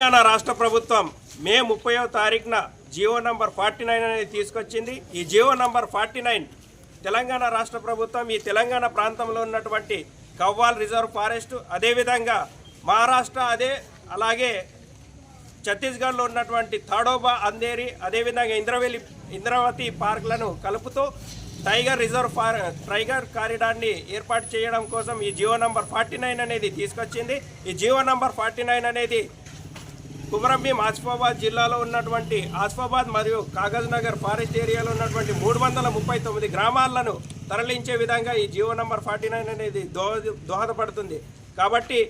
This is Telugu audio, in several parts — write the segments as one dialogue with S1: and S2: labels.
S1: తెలంగాణ రాష్ట్ర ప్రభుత్వం మే ముప్పైవ తారీఖున జియో నంబర్ ఫార్టీ నైన్ అనేది తీసుకొచ్చింది. ఈ Jio number forty nine Telangana రాష్ట్ర ప్రభుత్వం ఈ తెలంగాణ ప్రాంతంలో ఉన్నటువంటి కవ్వాల్ రిజర్వ్ ఫారెస్ట్ అదేవిధంగా మహారాష్ట్ర అదే అలాగే ఛత్తీస్గఢ్లో ఉన్నటువంటి తాడోబా అందేరి అదేవిధంగా ఇంద్రవెల్లి ఇంద్రావతి పార్కులను కలుపుతూ టైగర్ రిజర్వ్ ఫార్ టైగర్ కారిడార్ని ఏర్పాటు చేయడం కోసం ఈ జియో నంబర్ ఫార్టీ నైన్ అనేది తీసుకొచ్చింది. ఈ జియో నంబర్ ఫార్టీ నైన్ అనేది కుమరంభీం ఆసిఫాబాద్ జిల్లాలో ఉన్నటువంటి ఆసిఫాబాద్ మరియు కాగజ్ నగర్ ఫారెస్ట్ ఏరియాలో ఉన్నటువంటి మూడు వందల ముప్పై తొమ్మిది గ్రామాలను తరలించే విధంగా ఈ జియో నంబర్ ఫార్టీ నైన్ అనేది దోహద దోహదపడుతుంది. కాబట్టి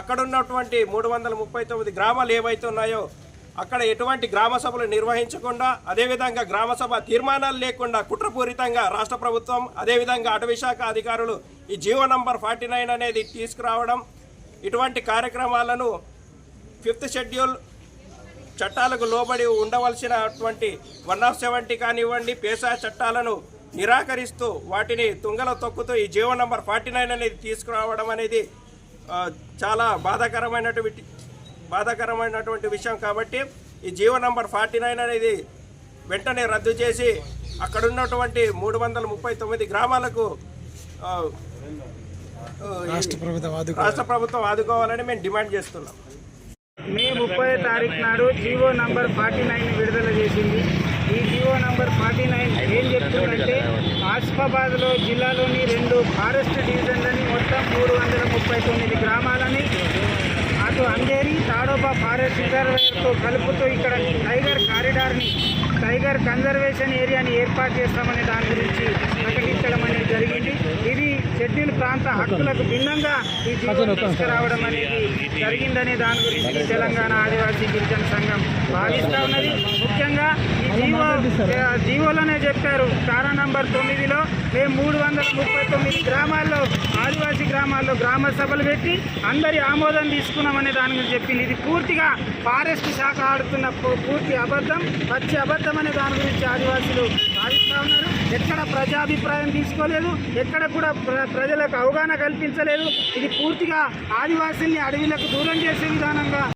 S1: అక్కడ ఉన్నటువంటి మూడు వందల ముప్పై తొమ్మిది గ్రామాలు ఏవైతే ఉన్నాయో అక్కడ ఎటువంటి గ్రామ సభలు నిర్వహించకుండా అదేవిధంగా గ్రామ సభ తీర్మానాలు లేకుండా కుట్రపూరితంగా రాష్ట్ర ప్రభుత్వం అదేవిధంగా అటవీ శాఖ అధికారులు ఈ జియో నంబర్ ఫార్టీ నైన్ అనేది తీసుకురావడం ఇటువంటి కార్యక్రమాలను ఫిఫ్త్ షెడ్యూల్ చట్టాలకు లోబడి ఉండవలసినటువంటి వన్ ఆఫ్ సెవెంటీ కానివ్వండి పేసా చట్టాలను నిరాకరిస్తూ వాటిని తుంగలో తొక్కుతూ ఈ జీవో నంబర్ ఫార్టీ నైన్ అనేది తీసుకురావడం అనేది చాలా బాధాకరమైనటువంటి బాధాకరమైనటువంటి విషయం కాబట్టి ఈ జీవో నంబర్ ఫార్టీ నైన్ అనేది వెంటనే రద్దు చేసి అక్కడ ఉన్నటువంటి మూడు వందల ముప్పై తొమ్మిది గ్రామాలకు
S2: రాష్ట్ర ప్రభుత్వం
S1: ఆదుకోవాలని మేము డిమాండ్ చేస్తున్నాం.
S3: మే ముప్పై తారీఖు నాడు జీవో నంబర్ ఫార్టీ నైన్ విడుదల చేసింది. ఈ జీవో నంబర్ ఫార్టీ నైన్ ఏం చెప్తుందంటే ఆసిఫాబాద్లో జిల్లాలోని రెండు ఫారెస్ట్ డివిజన్లని మొత్తం మూడు వందల ముప్పై తొమ్మిది గ్రామాలని అటు అంజేరి తాడోబా ఫారెస్ట్ రిజర్వేర్తో కలుపుతూ ఇక్కడ టైగర్ కారిడార్ని టైగర్ కన్జర్వేషన్ ఏరియాని ఏర్పాటు చేస్తామనే దాని గురించి ప్రకటించడం అనేది జరిగింది ఇది షెడ్యూల్ ప్రాంత హక్కులకు భిన్నంగా ఈ జీవోను తీసుకురావడం అనేది జరిగిందనే దాని గురించి తెలంగాణ ఆదివాసీ గిరిజన సంఘం భావిస్తా ఉన్నది. ముఖ్యంగా జీవో జీవోలోనే చెప్పారు. కారా నంబర్ తొమ్మిదిలో మేము మూడు వందల ముప్పై తొమ్మిది గ్రామాల్లో ఆదివాసీ గ్రామాల్లో గ్రామ సభలు పెట్టి అందరి ఆమోదం తీసుకున్నామనే దాని గురించి చెప్పింది. ఇది పూర్తిగా ఫారెస్ట్ శాఖ ఆడుతున్న పూర్తి అబద్ధం పచ్చి అబద్ధం అనే దాని గురించి ఆదివాసీలు భావిస్తా ఉన్నారు. ఎక్కడ ప్రజాభిప్రాయం తీసుకోలేదు ఎక్కడ కూడా ప్ర- ప్రజలకు అవగాహన కల్పించలేదు. ఇది పూర్తిగా ఆదివాసీల్ని అడవిలకు దూరం చేసే విధానంగా